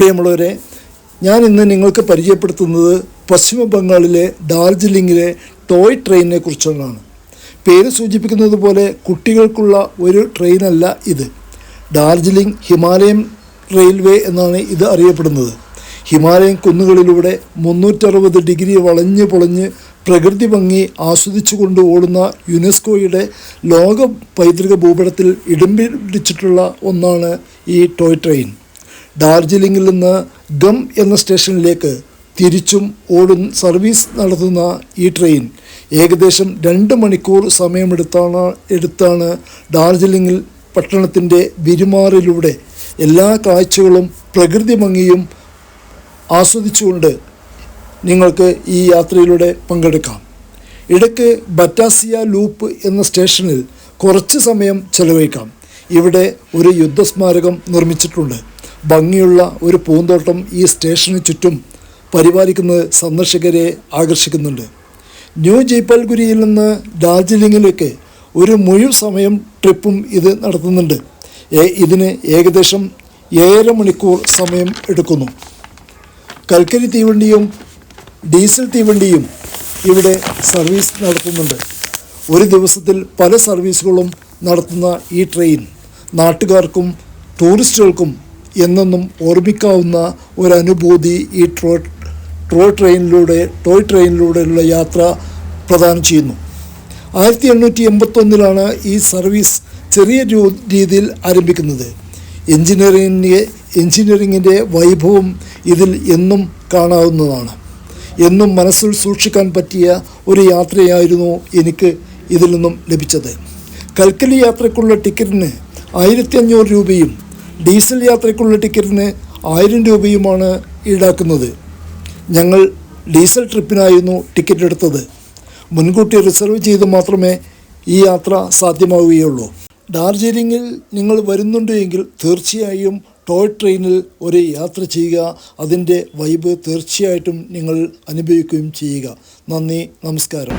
പ്രിയമുള്ളവരെ ഞാൻ ഇന്ന് നിങ്ങൾക്ക് പരിചയപ്പെടുത്തുന്നത് പശ്ചിമ ബംഗാളിലെ ഡാർജിലിംഗിലെ ടോയ് ട്രെയിനിനെ കുറിച്ചുള്ളതാണ് പേര് സൂചിപ്പിക്കുന്നത് പോലെ കുട്ടികൾക്കുള്ള ഒരു ട്രെയിനല്ല ഇത്. ഡാർജിലിംഗ് ഹിമാലയം റെയിൽവേ എന്നാണ് ഇത് അറിയപ്പെടുന്നത്. ഹിമാലയൻ കുന്നുകളിലൂടെ മുന്നൂറ്ററുപത് ഡിഗ്രി വളഞ്ഞ് പൊളഞ്ഞ് പ്രകൃതി ഭംഗി ആസ്വദിച്ചുകൊണ്ട് ഓടുന്ന യുനെസ്കോയുടെ ലോക പൈതൃക ഭൂപടത്തിൽ ഇടം പിടിച്ചിട്ടുള്ള ഒന്നാണ് ഈ ടോയ് ട്രെയിൻ. ഡാർജിലിംഗിൽ നിന്ന് ഗം എന്ന സ്റ്റേഷനിലേക്ക് തിരിച്ചും ഓടും സർവീസ് നടത്തുന്ന ഈ ട്രെയിൻ ഏകദേശം രണ്ട് മണിക്കൂർ സമയമെടുത്താണ് എടുത്താണ് ഡാർജിലിംഗിൽ പട്ടണത്തിന്റെ വിരുമാറിലൂടെ എല്ലാ കാഴ്ചകളും പ്രകൃതി ഭംഗിയും ആസ്വദിച്ചുകൊണ്ട് നിങ്ങൾക്ക് ഈ യാത്രയിലൂടെ പങ്കെടുക്കാം. ഇടയ്ക്ക് ബറ്റാസിയ ലൂപ്പ് എന്ന സ്റ്റേഷനിൽ കുറച്ച് സമയം ചെലവഴിക്കാം. ഇവിടെ ഒരു യുദ്ധസ്മാരകം നിർമ്മിച്ചിട്ടുണ്ട്. ഭംഗിയുള്ള ഒരു പൂന്തോട്ടം ഈ സ്റ്റേഷന് ചുറ്റും പരിപാലിക്കുന്നത് സന്ദർശകരെ ആകർഷിക്കുന്നുണ്ട്. ന്യൂ ജയ്പാൽഗുരിയിൽ നിന്ന് ഡാർജിലിംഗിലേക്ക് ഒരു മുഴുവൻ സമയം ട്രിപ്പും ഇത് നടത്തുന്നുണ്ട്. ഇതിന് ഏകദേശം ഏഴര മണിക്കൂർ സമയം എടുക്കുന്നു. കൽക്കരി തീവണ്ടിയും ഡീസൽ തീവണ്ടിയും ഇവിടെ സർവീസ് നടത്തുന്നുണ്ട്. ഒരു ദിവസത്തിൽ പല സർവീസുകളും നടത്തുന്ന ഈ ട്രെയിൻ നാട്ടുകാർക്കും ടൂറിസ്റ്റുകൾക്കും എന്നെന്നും ഓർമ്മിക്കാവുന്ന ഒരനുഭൂതി ഈ ട്രോ ട്രോ ട്രെയിനിലൂടെ ടോയ് ട്രെയിനിലൂടെയുള്ള യാത്ര പ്രദാനം ചെയ്യുന്നു. ആയിരത്തി എണ്ണൂറ്റി എൺപത്തൊന്നിലാണ് ഈ സർവീസ് ചെറിയ രീതിയിൽ ആരംഭിക്കുന്നത്. എഞ്ചിനീയറിംഗിന്റെ എഞ്ചിനീയറിങ്ങിന്റെ വൈഭവം ഇതിൽ എന്നും കാണാവുന്നതാണ്. എന്നും മനസ്സിൽ സൂക്ഷിക്കാൻ പറ്റിയ ഒരു യാത്രയായിരുന്നു എനിക്ക് ഇതിൽ നിന്നും ലഭിച്ചത്. കൽക്കലി യാത്രക്കുള്ള ടിക്കറ്റിന് ആയിരത്തി അഞ്ഞൂറ് രൂപയും ഡീസൽ യാത്രയ്ക്കുള്ള ടിക്കറ്റിന് ആയിരം രൂപയുമാണ് ഈടാക്കുന്നത്. ഞങ്ങൾ ഡീസൽ ട്രിപ്പിനായിരുന്നു ടിക്കറ്റ് എടുത്തത്. മുൻകൂട്ടി റിസർവ് ചെയ്ത് മാത്രമേ ഈ യാത്ര സാധ്യമാവുകയുള്ളൂ. ഡാർജിലിംഗിൽ നിങ്ങൾ വരുന്നുണ്ട് എങ്കിൽ തീർച്ചയായും ടോയ് ട്രെയിനിൽ ഒരു യാത്ര ചെയ്യുക. അതിന്റെ വൈബ് തീർച്ചയായിട്ടും നിങ്ങൾ അനുഭവിക്കുകയും ചെയ്യുക. നന്ദി നമസ്കാരം.